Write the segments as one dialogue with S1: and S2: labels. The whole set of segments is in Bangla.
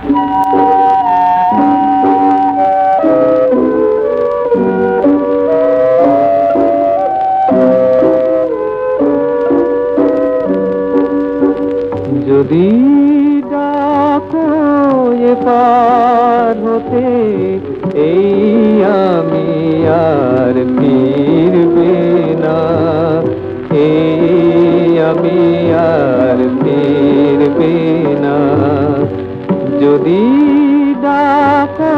S1: যদি ডাকো এ পার যদি ডাকো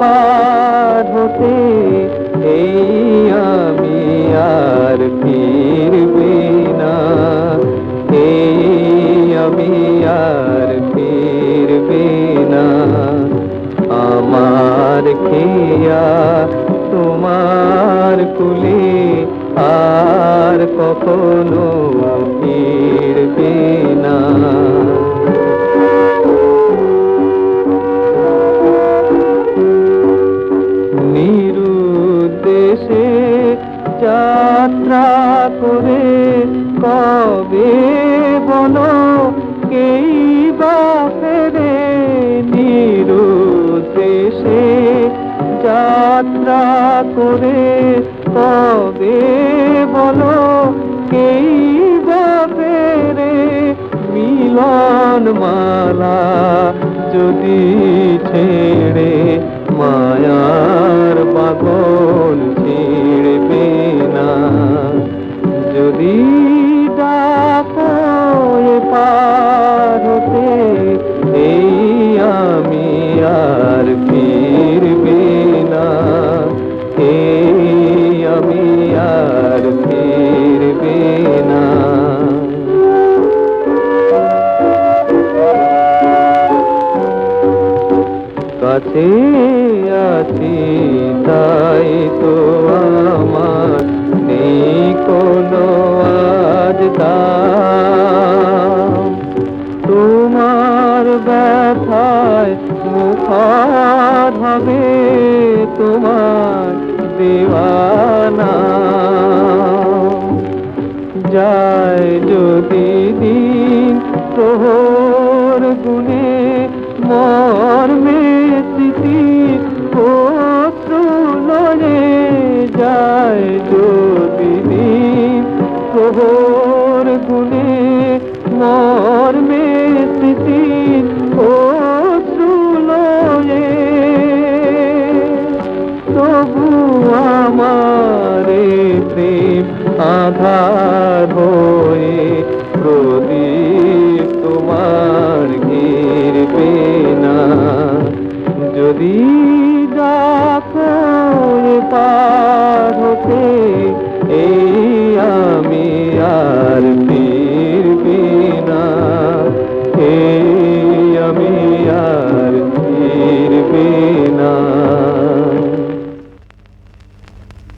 S1: পার হতে, এই আমি আর ফিরবে না। এই আমি আর ফিরবে না। আমার খেয়া তোমার কুলে আর কখনো যাত্রা করে কবে বলো? কেই বা ফেরে নিরুদ্দেশে যাত্রা করে কবে বলো? কেই বা ফেরে মিলন মালা যদি ছেড়ে মায়ার কাছে আছি, তাই তো আমার নেই কোনো আজ তোমার ব্যথায় মুখার হবে তোমার দেওয়ানা। যায় যদি দিন প্রহর গুনে মর্মে যায় যদি প্রহর গুনে মর্মে স্মৃতি অশ্রুলয়ে তবু আমারে প্রেম আধার হয়ে প্রদীপ তোমার ঘিরবে না। যদি ডাকো